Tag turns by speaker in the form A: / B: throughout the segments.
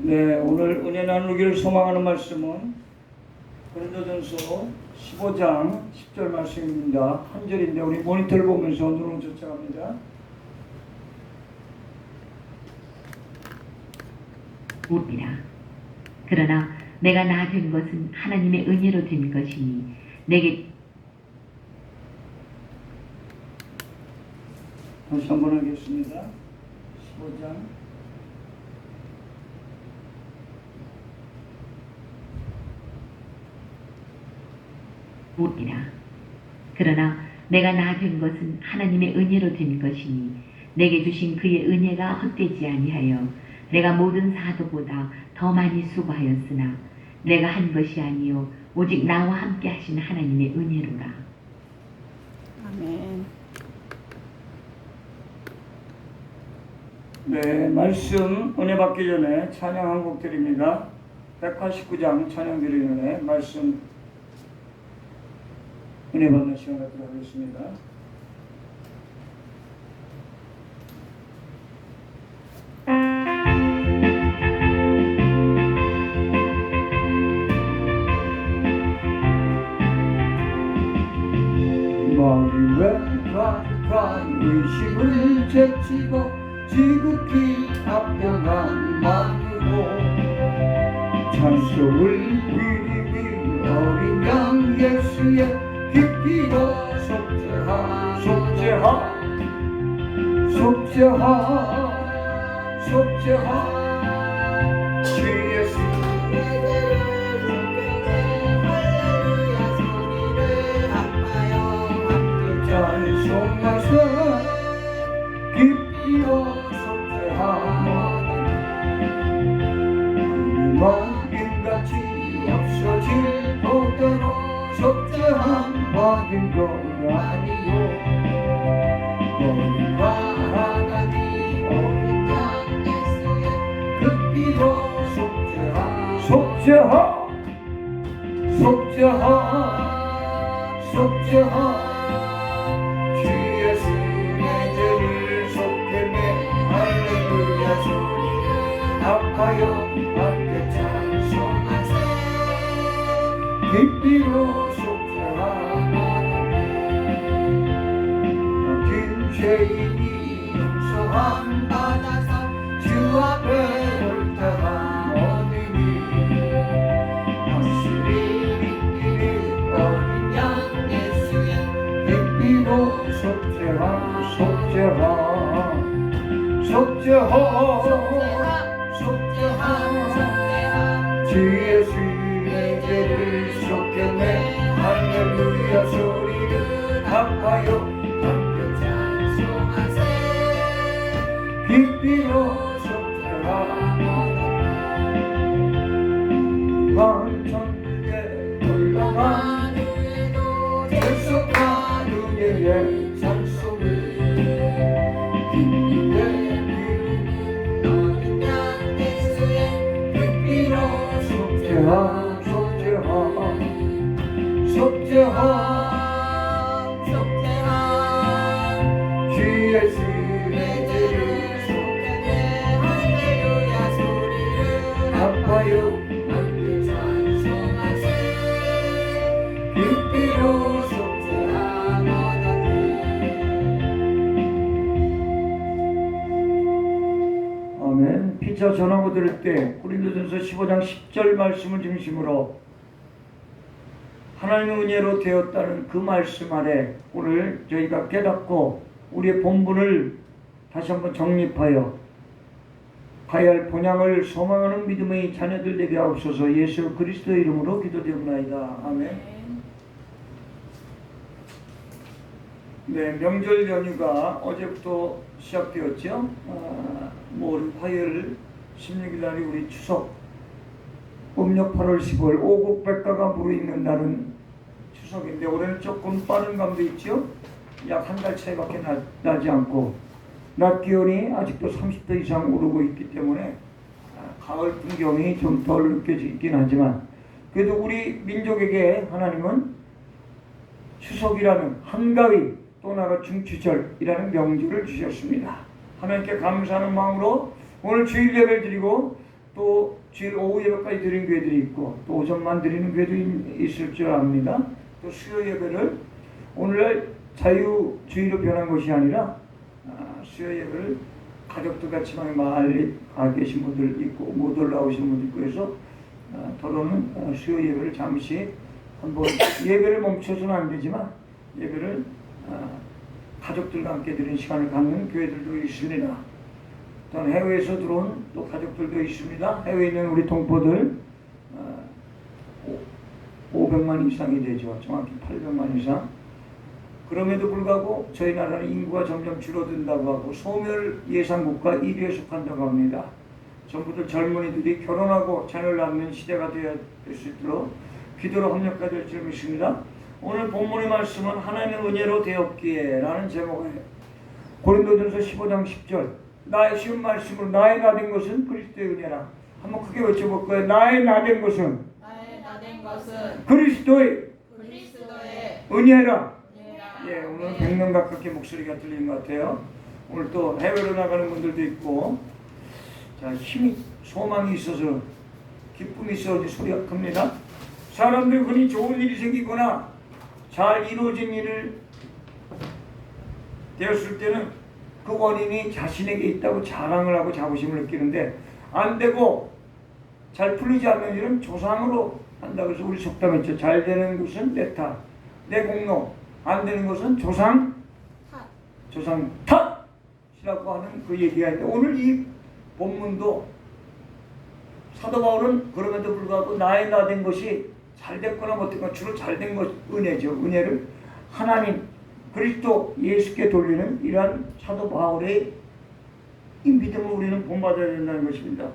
A: 네, 오늘 은혜 나누기를 소망하는 말씀은 고린도전서 15장 10절 말씀입니다. 한 절인데 우리 모니터를 보면서 눈으로 쫓아갑니다.
B: 묻니라. 그러나 내가 나 된 것은 하나님의 은혜로 된 것이니 내게
A: 다시 한번 하겠습니다. 15장
B: 묻니라. 그러나 내가 나 된 것은 하나님의 은혜로 된 것이니 내게 주신 그의 은혜가 헛되지 아니하여 내가 모든 사도보다 더 많이 수고하였으나 내가 한 것이 아니요 오직 나와 함께 하신 하나님의 은혜로라.
C: 아멘.
A: 네, 말씀 은혜 받기 전에 찬양 한 곡 드립니다. 189장 찬양 전에 말씀 은혜 받는 시간 갖도록 하겠습니다. 속죄하 속죄하 속죄하. 주 예수의 죄를 속했네 할렐루야 소리를 아파요 함께 찬송하세. 깊이로 속죄하네 긴 죄인이 용서함 받아서 주 앞에 속죄하 속죄하 속죄하 속죄하. 주 예수의 죄를 속겠네. 할렐루야 소리를 아파요 속 고린도전서 15장 10절 말씀을 중심으로 하나님의 은혜로 되었다는 그 말씀 아래 오늘 저희가 깨닫고 우리의 본분을 다시 한번 정립하여 가야 할 본향을 소망하는 믿음의 자녀들 되게 하옵소서 예수 그리스도 이름으로 기도되옵나이다. 아멘. 네, 명절 연휴가 어제부터 시작되었죠. 아, 뭐 화요일 16일 날이 우리 추석 음력 8월 10월 오곡백과가 무르익는 날은 추석인데 올해는 조금 빠른 감도 있죠. 약 한 달 차이밖에 나, 나지 않고 낮 기온이 아직도 30도 이상 오르고 있기 때문에 아, 가을 풍경이 좀 덜 느껴지긴 하지만 그래도 우리 민족에게 하나님은 추석이라는 한가위 또 나가 중추절이라는 명주를 주셨습니다. 하나님께 감사하는 마음으로 오늘 주일 예배를 드리고 또 주일 오후 예배까지 드리는 교회들이 있고 또 오전만 드리는 교회도 있- 있을 줄 압니다. 또 수요 예배를 오늘날 자유주의로 변한 것이 아니라 아, 수요 예배를 가족들 같이 막 마을에 가 계신 분들 있고 못 올라오시는 분들 있고 해서 아, 더러는 아, 수요 예배를 잠시 한번 예배를 멈춰서는 안 되지만 예배를 아, 가족들과 함께 드리는 시간을 갖는 교회들도 있습니다. 또는 해외에서 들어온 또 가족들도 있습니다. 해외에 있는 우리 동포들 아, 오- 500만 이상이 되죠. 정확히 800만 이상. 그럼에도 불구하고 저희 나라는 인구가 점점 줄어든다고 하고 소멸 예상 국가 1위에 속한다고 합니다. 전부들 젊은이들이 결혼하고 자녀를 낳는 시대가 되어야 될 수 있도록 기도로 협력해야 될 줄 믿습니다. 오늘 본문의 말씀은 하나님의 은혜로 되었기에 라는 제목이에요. 고린도전서 15장 10절 나의 쉬운 말씀으로 나의 나된 것은 그리스도의 은혜라 한번 크게 외쳐볼 거예요. 나의 나된 것은
C: 나의 나된 것은
A: 그리스도의
C: 그리스도의
A: 은혜라
C: 은혜라.
A: 예, 오늘 100명 가깝게 목소리가 들리는 것 같아요. 오늘 또 해외로 나가는 분들도 있고, 자, 힘이, 소망이 있어서, 기쁨이 있어서 소리가 큽니다. 사람들 흔히 좋은 일이 생기거나 잘 이루어진 일을 되었을 때는 그 원인이 자신에게 있다고 자랑을 하고 자부심을 느끼는데 안 되고 잘 풀리지 않는 일은 조상으로 한다고 해서 우리 속담했죠. 잘 되는 것은 내 탓, 내 공로, 안 되는 것은 조상,
C: 탓.
A: 조상 탓이라고 하는 그 얘기가 있는데 오늘 이 본문도 사도 바울은 그럼에도 불구하고 나의 나 된 것이 잘 됐거나 못됐거나 주로 잘 된 것 은혜죠. 은혜를 하나님 그리스도 예수께 돌리는 이러한 사도 바울의 이 믿음을 우리는 본받아야 된다는 것입니다.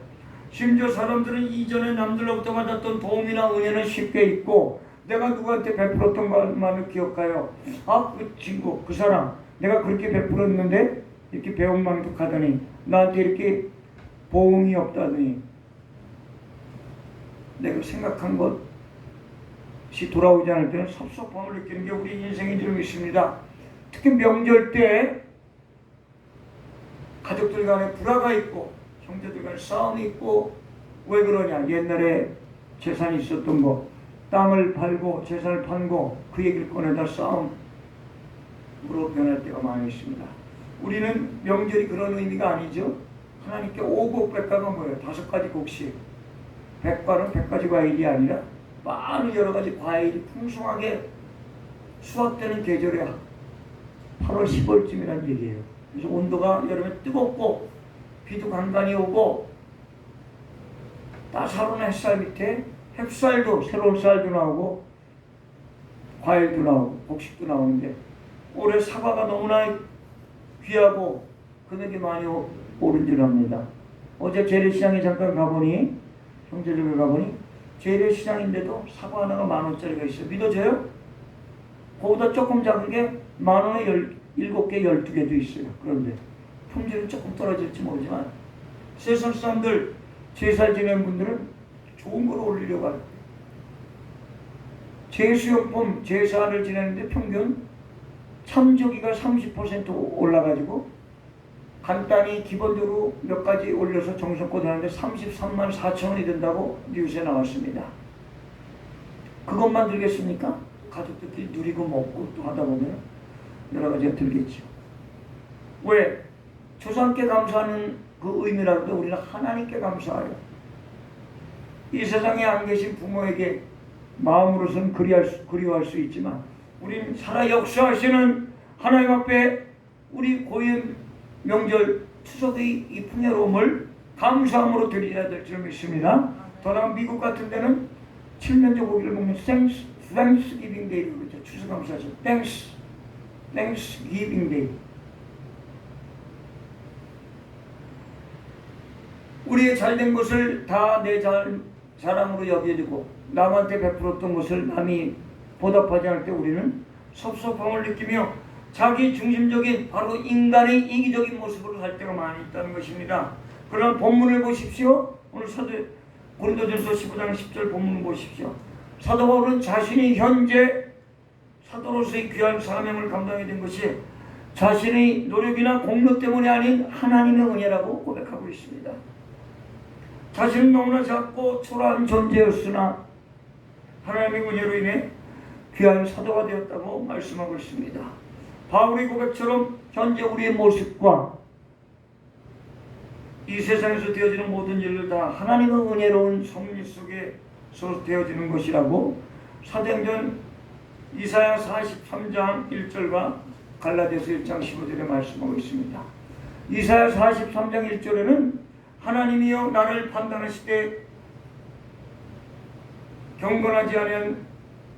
A: 심지어 사람들은 이전에 남들로부터 받았던 도움이나 은혜는 쉽게 잊고 내가 누구한테 베풀었던 것만을 기억하여 아 그 친구 그 사람 내가 그렇게 베풀었는데 이렇게 배은망덕하더니 나한테 이렇게 보응이 없다더니 내가 생각한 것 이 돌아오지 않을 때는 섭섭함을 느끼는 게 우리 인생인 줄 믿습니다. 특히 명절 때 가족들 간에 불화가 있고 형제들 간에 싸움이 있고 왜 그러냐 옛날에 재산이 있었던 거 땅을 팔고 재산을 판고 그 얘기를 꺼내다 싸움으로 변할 때가 많이 있습니다. 우리는 명절이 그런 의미가 아니죠. 하나님께 오곡 백과가 뭐예요? 다섯 가지 곡식. 백과는 백 가지 과일이 아니라 많은 여러 가지 과일이 풍성하게 수확되는 계절에 8월 10월쯤이라는 얘기예요. 그래서 온도가 여름에 뜨겁고 비도 간간히 오고 따사로운 햇살 밑에 햇살도 새로운 쌀도 나오고 과일도 나오고 곡식도 나오는데 올해 사과가 너무나 귀하고 금액이 많이 오- 오른 줄 압니다. 어제 재래시장에 잠깐 가보니 형제들과 가보니 재래시장인데도 사과 하나가 만 원짜리가 있어요. 믿어져요? 그보다 조금 작은 게 만 원에 열, 일곱 개, 열두 개도 있어요. 그런데 품질은 조금 떨어질지 모르지만 세상 사람들 제사 지낸 분들은 좋은 걸 올리려고 할 제수용품 제사를 지내는데 평균 참조기가 30% 올라가지고 간단히 기본적으로 몇 가지 올려서 정성껏 하는데 33만 4천 원이 든다고 뉴스에 나왔습니다. 그것만 들겠습니까? 가족들끼리 누리고 먹고 또 하다 보면 여러 가지가 들겠죠. 왜? 조상께 감사하는 그 의미라고도 우리는 하나님께 감사해요. 이 세상에 안 계신 부모에게 마음으로선 그리할 수, 그리워할 수 있지만 우리는 살아 역사하시는 하나님 앞에 우리 고인 명절 추석의 이 풍요로움을 감사함으로 드려야 될 줄 믿습니다. 더나 미국 같은 데는 칠면조 고기를 먹는 땡스, 땡스 기빙 데이라고 그러죠. 추수감사죠. 땡스, 땡스 기빙 데이. 우리의 잘된 것을 다 내 자랑으로 여겨지고 남한테 베풀었던 것을 남이 보답하지 않을 때 우리는 섭섭함을 느끼며 자기 중심적인 바로 인간의 이기적인 모습으로 살 때가 많이 있다는 것입니다. 그러나 본문을 보십시오. 오늘 사도 고린도전서 15장 10절 본문을 보십시오. 사도 바울은 자신이 현재 사도로서의 귀한 사명을 감당하게 된 것이 자신의 노력이나 공로 때문이 아닌 하나님의 은혜라고 고백하고 있습니다. 자신은 너무나 작고 초라한 존재였으나 하나님의 은혜로 인해 귀한 사도가 되었다고 말씀하고 있습니다. 바울의 고백처럼 현재 우리의 모습과 이 세상에서 되어지는 모든 일을 다 하나님의 은혜로운 섭리 속에 서 되어지는 것이라고 사도행전 이사야 43장 1절과 갈라디아서 1장 15절에 말씀하고 있습니다. 이사야 43장 1절에는 하나님이여 나를 판단하시되 경건하지 않은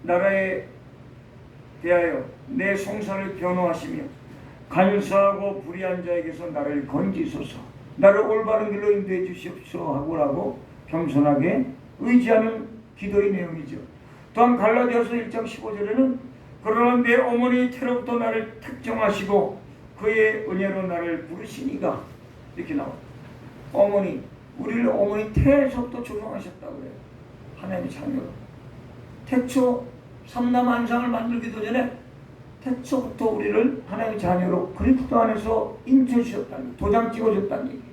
A: 나라에 대하여 내 송사를 변호하시며 간사하고 불의한 자에게서 나를 건지소서 나를 올바른 길로 인도해 주시옵소서 하고라고 겸손하게 의지하는 기도의 내용이죠. 또한 갈라디아서 1장 15절에는 그러나 내 어머니 태로부터 나를 특정하시고 그의 은혜로 나를 부르시니가 이렇게 나와요. 어머니 우리를 어머니 태에서부터 조성하셨다고 그래요. 하나님의 자녀로. 태초 삼남 한상을 만들기도 전에 태초부터 우리를 하나님의 자녀로 그리스도 안에서 인쳐주셨다는 도장 찍어줬다는 얘기예요.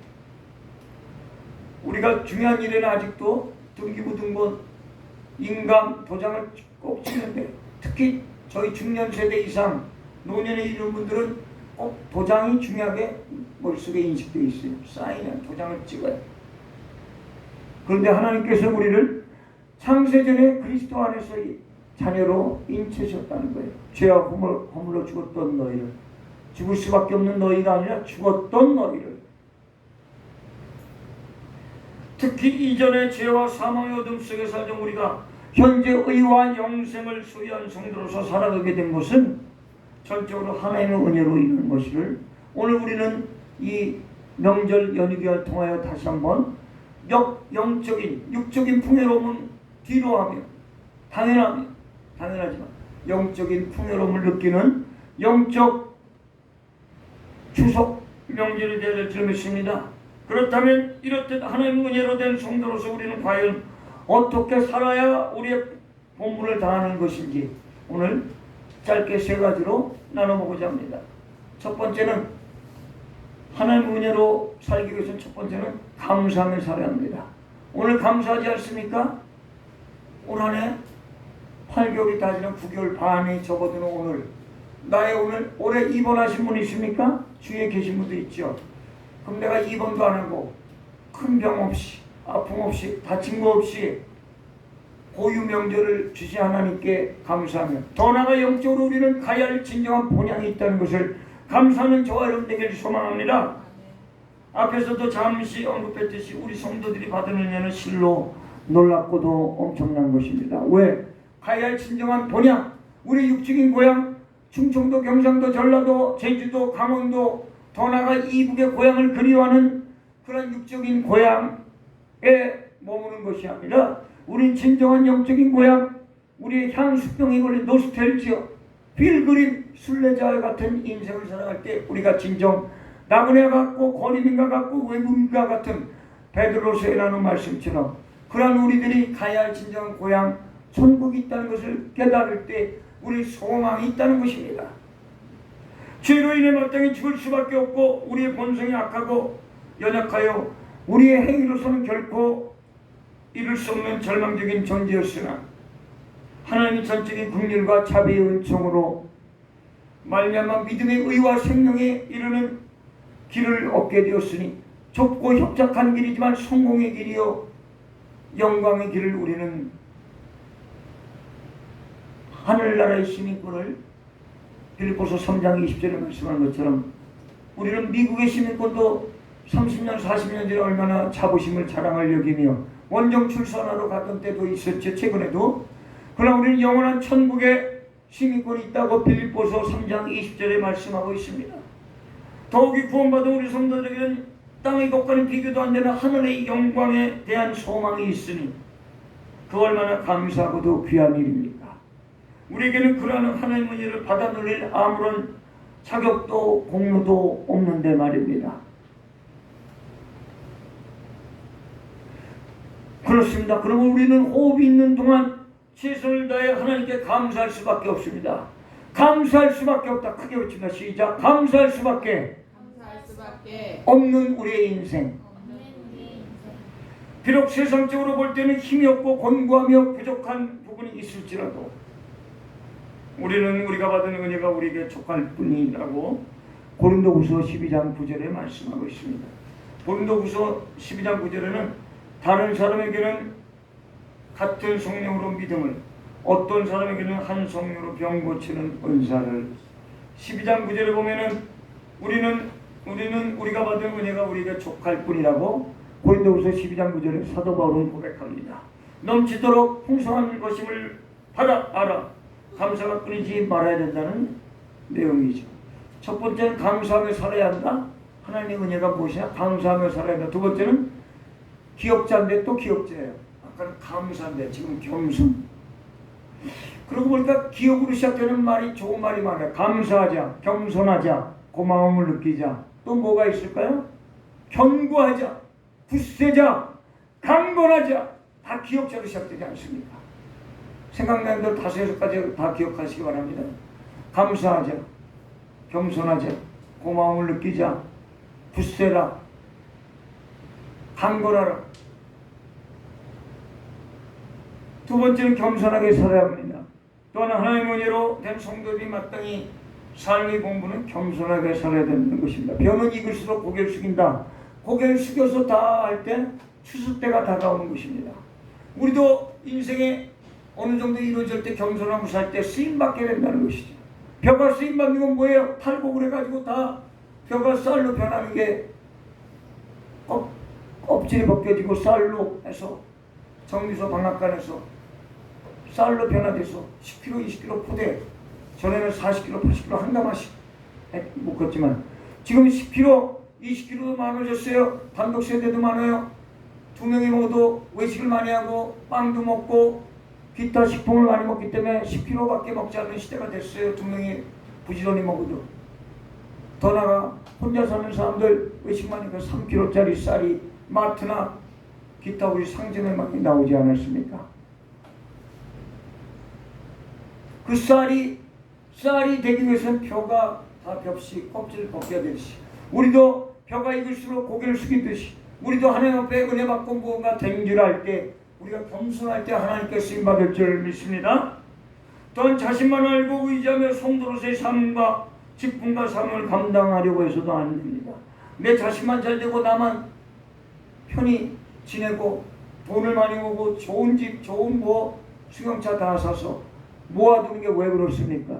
A: 우리가 중요한 일에는 아직도 등기부 등본 인감 도장을 꼭 찍는데 특히 저희 중년 세대 이상 노년에 이른 분들은 꼭 도장이 중요하게 머릿속에 인식되어 있어요. 사인은 도장을 찍어요. 그런데 하나님께서 우리를 창세전에 그리스도 안에서 이 자녀로 인치셨다는 거예요. 죄와 허물, 허물로 죽었던 너희를 죽을 수밖에 없는 너희가 아니라 죽었던 너희를 특히 이전의 죄와 사망의 어둠 속에 살던 우리가 현재 의와 영생을 소유한 성도로서 살아가게 된 것은 전적으로 하나님의 은혜로 이루는 것을 오늘 우리는 이 명절 연휴기를 통하여 다시 한번 역, 영적인 육적인 풍요로움은 뒤로 하며 당연하며 당연하지만 영적인 풍요로움을 느끼는 영적 추석 될줄 믿습니다. 그렇다면 이렇듯 하나님의 은혜로 된 성도로서 우리는 과연 어떻게 살아야 우리의 본분을 다하는 것인지 오늘 짧게 세 가지로 나눠보고자 합니다. 첫 번째는 하나님의 은혜로 살기 위해서는 첫 번째는 감사하며 살아야 합니다. 오늘 감사하지 않습니까? 올 한해 8개월이 다지는 9개월 반이 접어드는 오늘 나의 오늘 올해 입원하신 분 있습니까? 주위에 계신 분도 있죠. 그럼 내가 입원도 안 하고 큰 병 없이 아픔 없이 다친 거 없이 고유 명절을 주신 하나님께 감사하며 더 나아가 영적으로 우리는 가야 할 진정한 본향이 있다는 것을 감사하는 저와 여러분 되기를 소망합니다. 앞에서도 잠시 언급했듯이 우리 성도들이 받은 은혜는 실로 놀랍고도 엄청난 것입니다. 왜? 가야 할 진정한 본향, 우리 육적인 고향, 충청도, 경상도, 전라도, 제주도, 강원도, 더 나아가 이북의 고향을 그리워하는 그런 육적인 고향에 머무는 것이 아니라 우린 진정한 영적인 고향, 우리의 향수병에 걸린 노스텔지어, 필그림, 순례자와 같은 인생을 살아갈 때 우리가 진정 나그네 같고 거리민가 같고 외국인과 같은 베드로서에 나눈 말씀처럼 그러한 우리들이 가야 할 진정한 고향 천국이 있다는 것을 깨달을 때 우리 소망이 있다는 것입니다. 죄로 인해 마땅히 죽을 수밖에 없고 우리의 본성이 악하고 연약하여 우리의 행위로서는 결코 이룰 수 없는 절망적인 존재였으나 하나님의 전적인 국률과 자비의 은총으로 말미암아 믿음의 의와 생명에 이르는 길을 얻게 되었으니 좁고 협착한 길이지만 성공의 길이요 영광의 길을 우리는 하늘나라의 시민권을 빌립보서 3장 20절에 말씀한 것처럼 우리는 미국의 시민권도 30년 40년 전에 얼마나 자부심을 자랑할 여기며 원정 출산하러 갔던 때도 있었죠 최근에도 그러나 우리는 영원한 천국에 시민권이 있다고 빌립보서 3장 20절에 말씀하고 있습니다 더욱이 구원받은 우리 성도들에게는 땅의 것과는 비교도 안 되는 하늘의 영광에 대한 소망이 있으니 그 얼마나 감사하고도 귀한 일입니까? 우리에게는 그러한 하나님의 일을 받아 누릴 아무런 자격도 공로도 없는데 말입니다. 그렇습니다. 그러면 우리는 호흡이 있는 동안 최선을 다해 하나님께 감사할 수밖에 없습니다. 감사할 수밖에 없다. 크게 외칩니다. 시작. 감사할 수밖에
C: 감사할 수밖에
A: 없는 우리의
C: 인생.
A: 비록 세상적으로 볼 때는 힘이 없고 곤고하며 부족한 부분이 있을지라도 우리는 우리가 받은 은혜가 우리에게 족할 뿐이라고 고린도후서 12장 9절에 말씀하고 있습니다. 고린도후서 12장 9절에는 다른 사람에게는 같은 성령으로 믿음을 어떤 사람에게는 한 성령으로 병 고치는 은사를 12장 9절에 보면은 우리는 우리는 우리가 받은 은혜가 우리에게 족할 뿐이라고 고린도후서 12장 9절에 사도 바울은 고백합니다. 넘치도록 풍성한 것임을 받아 알아 감사가 끊이지 말아야 된다는 내용이죠. 첫 번째는 감사하며 살아야 한다. 하나님의 은혜가 무엇이냐? 감사하며 살아야 한다. 두 번째는 기억자인데 또 기억자예요. 아까는 감사인데 지금 겸손. 그러고 보니까 기억으로 시작되는 말이 좋은 말이 많아요. 감사하자, 겸손하자, 고마움을 느끼자. 또 뭐가 있을까요? 견고하자, 굳세자, 강건하자. 다 기억자로 시작되지 않습니까? 생각나는 대로 다섯 여섯 가지 다 기억하시기 바랍니다. 감사하자, 겸손하자, 고마움을 느끼자, 굳세라, 강건하라. 두 번째는 겸손하게 살아야 합니다. 또한 하나님의 은혜로 된 성도들이 마땅히 삶의 공부는 겸손하게 살아야 되는 것입니다. 병은 익을수록 고개를 숙인다. 고개를 숙여서 다 할 때 추수 때가 다가오는 것입니다. 우리도 인생에 어느 정도 이루어질 때 겸손하고 살 때 쓰임 받게 된다는 것이죠. 벼가 쓰임 받는 건 뭐예요? 탈곡을 해가지고 다 벼가 쌀로 변하는 게 껍, 껍질이 벗겨지고 쌀로 해서 정미소 방앗간에서 쌀로 변화돼서 10kg, 20kg 포대 전에는 40kg, 80kg 한 가마씩 묶었지만 지금 10kg, 20kg도 많아졌어요. 단독 세대도 많아요. 두 명이 먹어도 외식을 많이 하고 빵도 먹고 기타 식품을 많이 먹기 때문에 10kg밖에 먹지 않는 시대가 됐어요. 두 명이 부지런히 먹어도. 더 나아가 혼자 사는 사람들 외식만 하니까 3kg짜리 쌀이 마트나 기타 우리 상점에 많이 나오지 않았습니까? 그 쌀이 쌀이 되기 위해서는 벼가 다 벽시 껍질을 벗겨야 되듯이 우리도 벼가 익을수록 고개를 숙이듯이 우리도 하나님 앞에 은혜 받고 무언가 댕질할 때 우리가 겸손할 때 하나님께 쓰임 받을 줄 믿습니다. 또한 자신만 알고 의지하며 성도로서의 삶과 직분과 삶을 감당하려고 해서도 안 됩니다. 내 자신만 잘 되고 나만 편히 지내고 돈을 많이 모고 좋은 집, 좋은 뭐 수경차 다 사서 모아두는 게 왜 그렇습니까?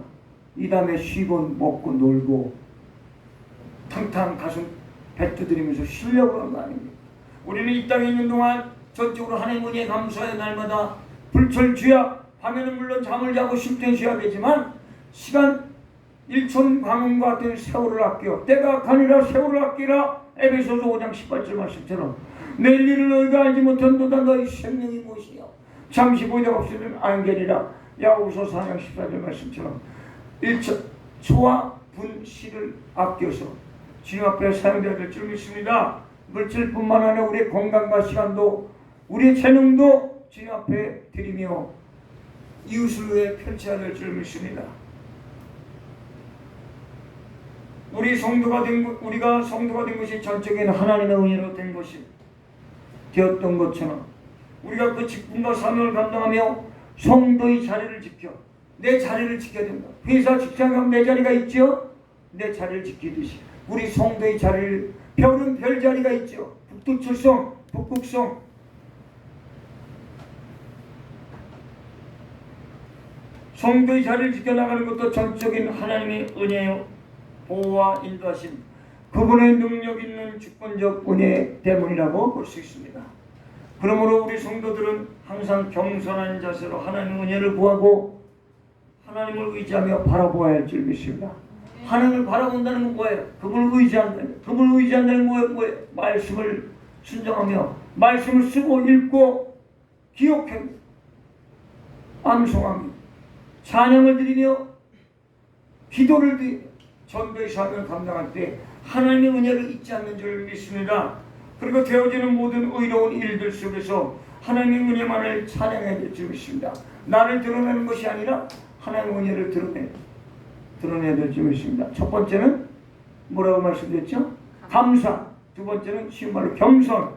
A: 이 다음에 쉬고 먹고 놀고 탕탕 가슴 배 두드리면서 쉬려고 하는 거 아닙니까? 우리는 이 땅에 있는 동안 전적으로 하나님 은혜에 감사해 날마다 불철 주야 밤에는 물론 잠을 자고 쉴땐 쉬어야 되지만 시간 일천 광원과 같은 세월을 아껴 때가 가니라 세월을 아끼라. 에베소서 5장 18절 말씀처럼 내일 일을 너희가 알지 못한도다 너희 생명이 무엇이요? 잠시 보이다 없으면 안개리라. 야고보서 4장 14절 말씀처럼 일천 초와 분 시를 아껴서 주님 앞에 사용되어야 될 줄 믿습니다. 물질뿐만 아니라 우리의 건강과 시간도 우리의 재능도 주님 앞에 드리며 이웃을 위해 펼쳐야 될 줄 믿습니다. 우리 성도가 된 것, 우리가 성도가 된 것이 전적인 하나님의 은혜로 된 것이 되었던 것처럼 우리가 그 직분과 사명을 감당하며 성도의 자리를 지켜 내 자리를 지켜야 된다. 회사 직장 가면 내 자리가 있죠. 내 자리를 지키듯이 우리 성도의 자리를 별은 별 자리가 있죠. 북두칠성, 북극성, 성도의 자리를 지켜나가는 것도 전적인 하나님의 은혜요 보호와 인도하심 그분의 능력 있는 주권적 은혜 때문이라고 볼 수 있습니다. 그러므로 우리 성도들은 항상 겸손한 자세로 하나님의 은혜를 구하고 하나님을 의지하며 바라보아야 할 줄 믿습니다. 하나님을 바라본다는 건 뭐예요? 그분을 의지한다는 그분을 의지한다는 뭐예요? 뭐예요? 말씀을 순종하며 말씀을 쓰고 읽고 기억해 암송하며 찬양을 드리며 기도를 드리며 전도의 사명을 감당할 때 하나님의 은혜를 잊지 않는 줄 믿습니다. 그리고 되어지는 모든 의로운 일들 속에서 하나님의 은혜만을 찬양해야 될 줄 믿습니다. 나를 드러내는 것이 아니라 하나님의 은혜를 드러내, 드러내야 될 줄 믿습니다. 첫 번째는 뭐라고 말씀드렸죠? 감사. 두 번째는 쉬운 말로 겸손.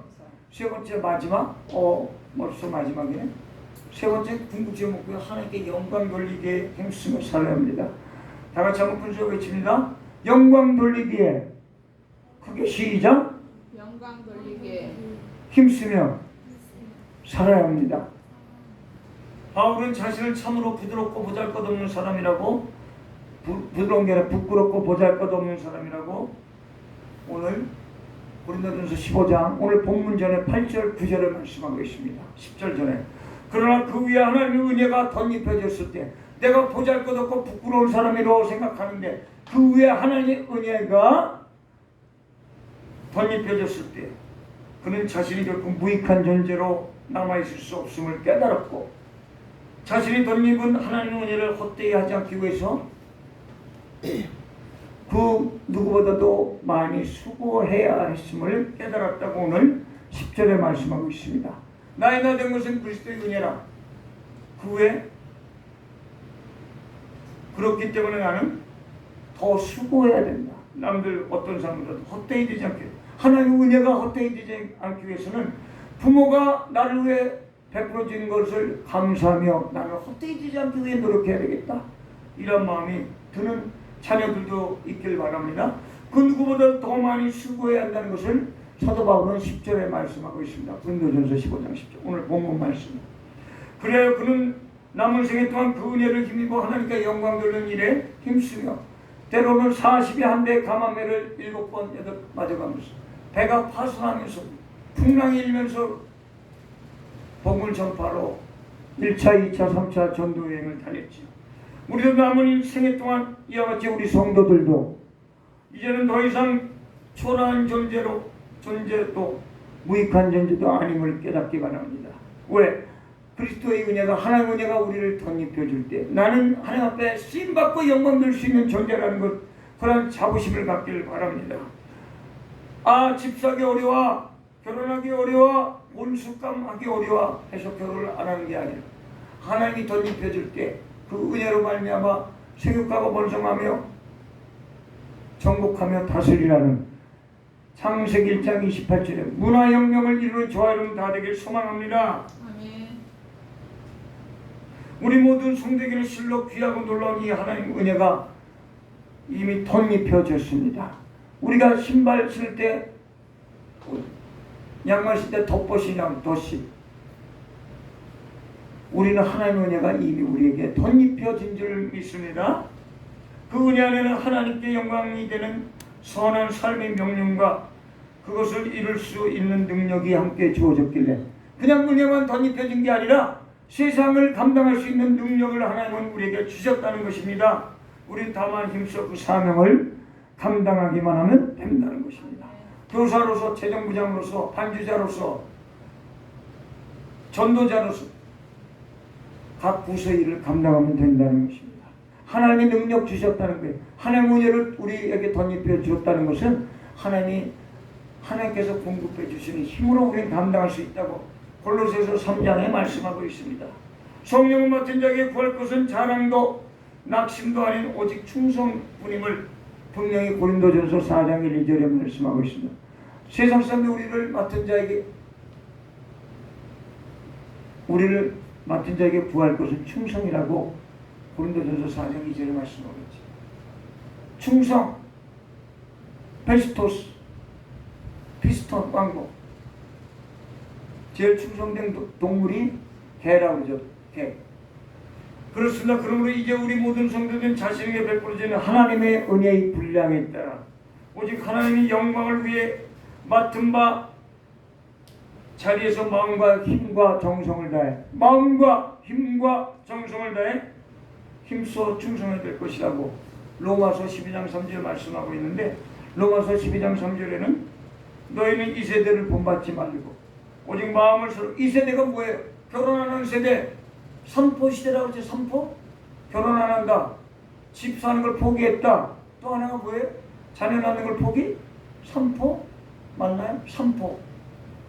A: 세 번째 마지막 어 벌써 마지막이네. 세 번째 궁극제 목표 하나님께 영광 돌리기에 힘쓰며 살아야 합니다. 다 같이 한번 분석 외칩니다. 영광 돌리기에 크게 시작
C: 영광 돌리게
A: 힘쓰며 살아야 합니다. 바울은 자신을 참으로 부드럽고 보잘것없는 사람이라고 부, 부드러운 게 아니라 부끄럽고 보잘것없는 사람이라고 오늘 고린도전서 15장 오늘 본문 전에 8절 9절을 말씀하고 있습니다. 10절 전에 그러나 그 위에 하나님의 은혜가 덧입혀졌을 때 내가 보잘것없고 부끄러운 사람이라고 생각하는데 그 위에 하나님의 은혜가 덧입혀졌을 때 그는 자신이 결코 무익한 존재로 남아있을 수 없음을 깨달았고 자신이 덧입은 하나님의 은혜를 헛되이 하지 않기 위해서 그 누구보다도 많이 수고해야 했음을 깨달았다고 오늘 10절에 말씀하고 있습니다. 나의 나된 것은 그리스도의 은혜라. 그 후에 그렇기 때문에 나는 더 수고해야 된다. 남들 어떤 사람보다도 헛되이 되지 않게 하나님의 은혜가 헛되이 되지 않기 위해서는 부모가 나를 위해 베풀어 주는 것을 감사하며 나는 헛되이 되지 않기 위해 노력해야 되겠다. 이런 마음이 드는 자녀들도 있길 바랍니다. 그 누구보다 더 많이 수고해야 한다는 것을 사도 바울은 10절에 말씀하고 있습니다. 고린도전서 15장 10절. 오늘 본문 말씀. 그래야 그는 남은 생애 동안 그 은혜를 힘입어 하나님께 영광 돌리는 일에 힘쓰며 때로는 40에 한배 가마매를 일곱 번 여덟 맞아가면서 배가 파손하면서 풍랑이 일면서 복을 전파로 1차, 2차, 3차 전도 여행을 다녔지요. 우리도 남은 생애 동안 이와 같이 우리 성도들도 이제는 더 이상 초라한 존재로 존재도 무익한 존재도 아님을 깨닫기 바랍니다. 왜? 그리스도의 은혜가 하나님의 은혜가 우리를 덧입혀 줄 때 나는 하나님 앞에 쓰임 받고 영광 될수 있는 존재라는 것 그런 자부심을 갖기를 바랍니다. 아 집사기 어려워 결혼하기 어려워 온숙감하기 어려워 해서 결혼을 안 하는 게 아니라 하나님이 덧입혀 줄 때 그 은혜로 말미암아 생육하고 번성하며 정복하며 다스리라는 창세기 1장 28절에 문화 혁명을 이루는 저와 여러분 다 되길 소망합니다.
C: 아멘
A: 우리 모든 성도에게는 실로 귀하고 놀라운 이 하나님 은혜가 이미 덧입혀졌습니다. 우리가 신발 신을 때 양말 신을 때 덧벗이냐 덧이 우리는 하나님의 은혜가 이미 우리에게 덧입혀진 줄 믿습니다. 그 은혜 안에는 하나님께 영광이 되는 선한 삶의 명령과 그것을 이룰 수 있는 능력이 함께 주어졌길래 그냥 은혜만 덧입혀진 게 아니라 세상을 감당할 수 있는 능력을 하나님은 우리에게 주셨다는 것입니다. 우린 다만 힘써 그 사명을 감당하기만 하면 된다는 것입니다. 교사로서, 재정부장으로서, 반주자로서, 전도자로서 각 부서 일을 감당하면 된다는 것입니다. 하나님의 능력 주셨다는 거예요. 하나님의 은혜를 우리에게 덧입혀 주었다는 것은 하나님이 하나님께서 공급해 주시는 힘으로 우리는 감당할 수 있다고 골로새서 3장에 말씀하고 있습니다. 성령을 맡은 자에게 구할 것은 자랑도 낙심도 아닌 오직 충성뿐임을 분명히 고린도전서 4장 1, 2절에 말씀하고 있습니다. 세상 사람이 우리를 맡은 자에게 우리를 맡은 자에게 구할 것은 충성이라고 고린도전서 4장 2절에 말씀하고 있죠. 충성, 페스토스, 피스톤, 광고. 제일 충성된 도- 동물이 개라고 그러죠. 개. 그렇습니다. 그러므로 이제 우리 모든 성도들은 자신에게 베풀어지는 하나님의 은혜의 분량에 따라 오직 하나님의 영광을 위해 맡은 바 자리에서 마음과 힘과 정성을 다해 마음과 힘과 정성을 다해 힘써 충성해야 될 것이라고 로마서 12장 3절 말씀하고 있는데 로마서 12장 3절에는 너희는 이 세대를 본받지 말고 오직 마음을 서로 이 세대가 뭐예요? 결혼하는 세대 선포 시대라고 하죠 선포 결혼 안 한다 집 사는 걸 포기했다 또 하나가 뭐예요? 자녀 낳는 걸 포기 선포 맞나요? 선포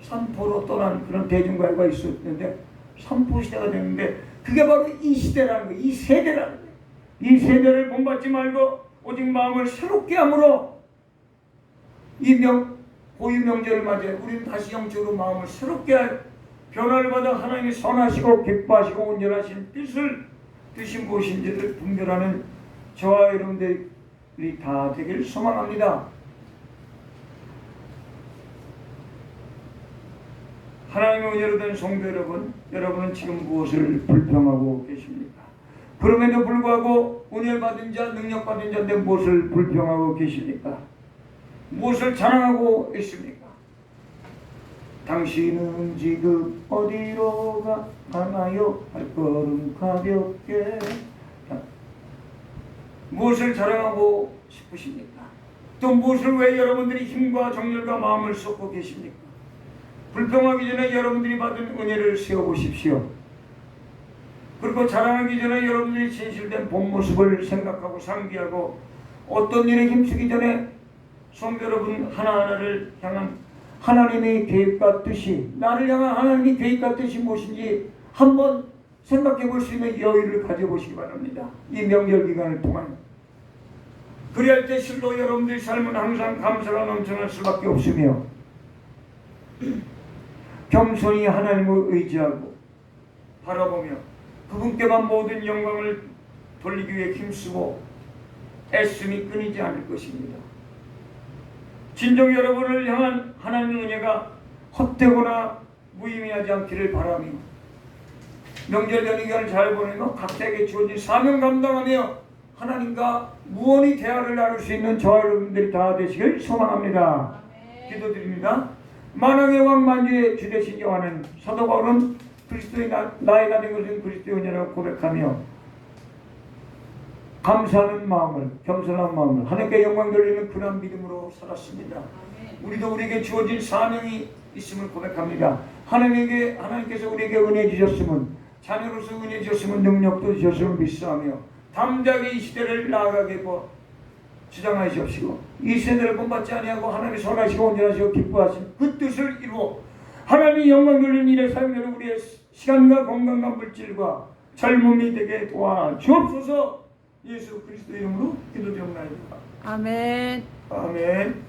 A: 선포로 떠난 그런 대중가요가 있었는데 선포 시대가 됐는데 그게 바로 이 시대라는 거예요 이 세대라는 거예요 이 세대를 본받지 말고 오직 마음을 새롭게 함으로 이 명 고유 명절을 맞이해 우리는 다시 영적으로 마음을 새롭게 하여 변화를 받아 하나님의 선하시고 기뻐하시고 온전하신 뜻을 뜻이 무엇인지를 분별하는 저와 여러분들이 다 되길 소망합니다. 하나님의 은혜로 된 성도 여러분, 여러분은 지금 무엇을 불평하고 계십니까? 그럼에도 불구하고 은혜 받은 자, 능력 받은 자인데 무엇을 불평하고 계십니까? 무엇을 자랑하고 있습니까? 당신은 지금 어디로 가- 가나요? 발걸음 가볍게 자, 무엇을 자랑하고 싶으십니까? 또 무엇을 왜 여러분들이 힘과 정열과 마음을 쏟고 계십니까? 불평하기 전에 여러분들이 받은 은혜를 세워보십시오. 그리고 자랑하기 전에 여러분들이 진실된 본 모습을 생각하고 상기하고 어떤 일에 힘쓰기 전에 성도 여러분 하나하나를 향한 하나님의 계획과 뜻이 나를 향한 하나님의 계획과 뜻이 무엇인지 한번 생각해 볼 수 있는 여유를 가져보시기 바랍니다. 이 명절 기간을 통한 그리할 때 실로 여러분들의 삶은 항상 감사가 넘쳐날 수밖에 없으며 겸손히 하나님을 의지하고 바라보며 그분께만 모든 영광을 돌리기 위해 힘쓰고 애씀이 끊이지 않을 것입니다. 진정 여러분을 향한 하나님의 은혜가 헛되거나 무의미하지 않기를 바라며 명절 연휴 기간을 잘 보내며 각자에게 주어진 사명 감당하며 하나님과 무언히 대화를 나눌 수 있는 저와 여러분들이 다 되시길 소망합니다. 기도드립니다. 만왕의 왕 만주의 주 되신 여호와는 사도 바울은 그리스도의 나, 나의 나된 것은 그리스도의 은혜라고 고백하며 감사하는 마음을 겸손한 마음을 하나님께 영광 돌리는 그런 믿음으로 살았습니다. 우리도 우리에게 주어진 사명이 있음을 고백합니다. 하나님에게 하나님께서 우리에게 은혜 주셨으면 자녀로서 은혜 주셨으면 능력도 주셨음을 믿사하며 담대하게 이 시대를 나아가게 보 주장하시옵시고 이 세대를 본받지 아니하고 하나님의 선하시고 온전하시고 기뻐하신 그 뜻을 이루어 하나님의 영광 돌리는 일에 사용되는 우리의 시간과 건강과 물질과 젊음이 되게 도와 주옵소서 예수 그리스도 이름으로 기도드립니다.
C: 아멘.
A: 아멘